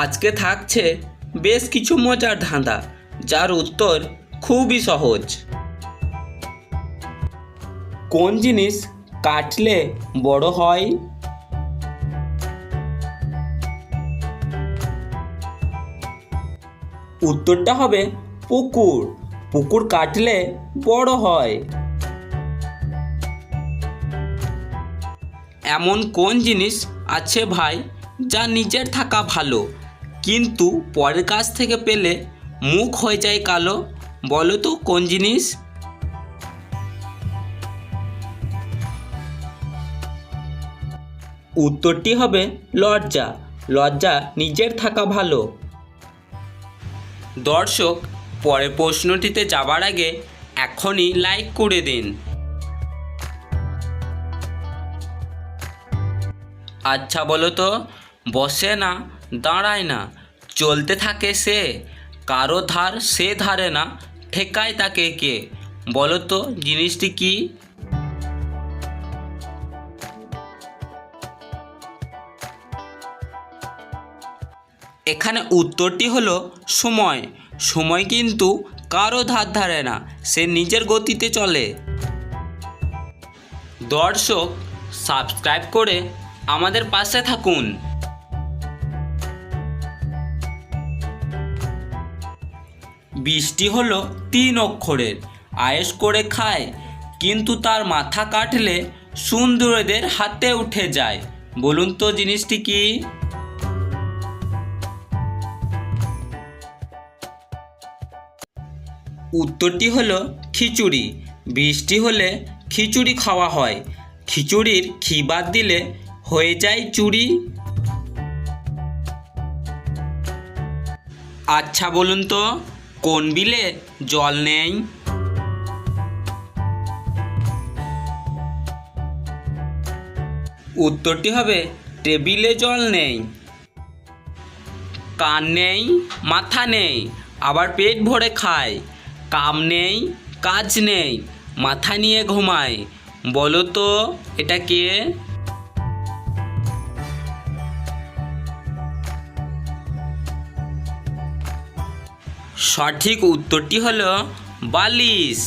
আজকে থাকছে বেশ কিছু মজার ধাঁধা, যার উত্তর খুবই সহজ। কোন জিনিস কাটলে বড় হয়? উত্তরটা হবে পুকুর। পুকুর কাটলে বড় হয়। এমন কোন জিনিস আছে ভাই, যা নিজের থাকা ভালো? কিন্তু পরের কাছ থেকে পেলে মুখ হয়ে যায় কালো। বলো তো, কোন জিনিস? উত্তরটি হবে লজ্জা। লজ্জা নিজের থাকা ভালো। দর্শক পরে প্রশ্নটিতে যাবার আগে এখনই লাইক করে দিন। আচ্ছা বলো তো, বসে না, দাঁড়ায় না। চলতে থাকে সে, কারও ধার সে ধারে না, ঠেকায় তাকে কে? বলো তো, জিনিসটি কি? এখানে উত্তরটি হলো সময়। সময় কিন্তু কারও ধার ধারে না, সে নিজের গতিতে চলে। দর্শক, সাবস্ক্রাইব করে আমাদের পাশে থাকুন। বৃষ্টি হলো তিন অক্ষরের। আয়েস করে খায়, কিন্তু তার মাথা কাটলে সুন্দরীদের হাতে উঠে যায়। বলুন তো জিনিসটি কি? উত্তরটি হলো খিচুড়ি। বৃষ্টি হলে খিচুড়ি খাওয়া হয়। খিচুড়ির ঘি বাদ দিলে হয়ে যায় চুরি। আচ্ছা বলুন তো। কোন বিলে জল নেই? উত্তরটি হবে, টেবিলে জল নেই। কান নেই, মাথা নেই, আবার পেট ভরে খায়। কাম নেই, কাজ নেই, মাথা নিয়ে ঘুমায়। বলো তো, এটা কে? সঠিক উত্তরটি হলো বালিশ।